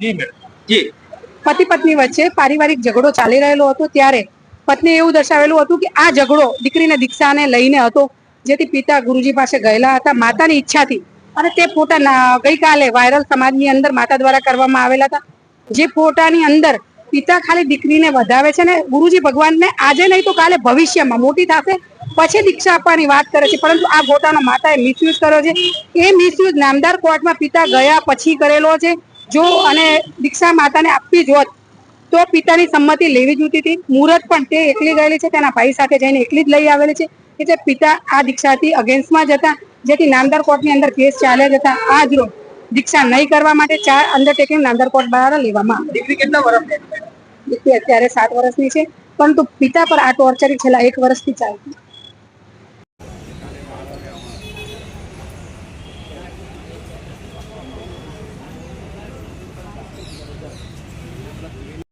જી પતિ પત્ની વચ્ચે પારિવારિક ઝઘડો ચાલી રહેલો હતો ત્યારે પત્ની એવું દર્શાવેલું હતું કે આ ઝઘડો દીકરીને દીક્ષાને લઈને હતો જેથી પિતા ગુરુજી પાસે ગયેલા હતા માતાની ઈચ્છાથી. અને તે ફોટા ગઈકાલે વાયરલ સમાજની અંદર માતા દ્વારા કરવામાં આવેલા હતા. જે ફોટાની અંદર પિતા ખાલી દીકરીને વધાવે છે ને ગુરુજી ભગવાનને આજે નહીં તો કાલે ભવિષ્યમાં મોટી થશે પછી દીક્ષા આપવાની વાત કરે છે. પરંતુ આ ફોટાનો માતાએ મિસયુઝ કર્યો છે. એ મિસયુઝ નામદાર કોર્ટમાં પિતા ગયા પછી કરેલો છે. જો અને દીક્ષા માતાને આપવી જોત તો પિતાની સંમતિ લેવી જોતી હતી. મુહૂર્ત પણ તે એકલી ગયેલી છે તેના ભાઈ સાથે જઈને એકલી જ લઈ આવેલી છે. એટલે પિતા આ દીક્ષાથી અગેન્સ્ટમાં જતા જેથી નામદાર કોર્ટની અંદર કેસ ચાલ્યા જતા. આજ રોજ દીક્ષા નહીં કરવા માટે ચાર અંડરટેકિંગ નામદાર કોર્ટ દ્વારા લેવામાં આવી. દીકરી કેટલા વર્ષની દીકરી અત્યારે સાત વર્ષની છે પરંતુ પિતા પર આ ટોર્ચરિંગ છેલ્લા એક વર્ષથી ચાલતી.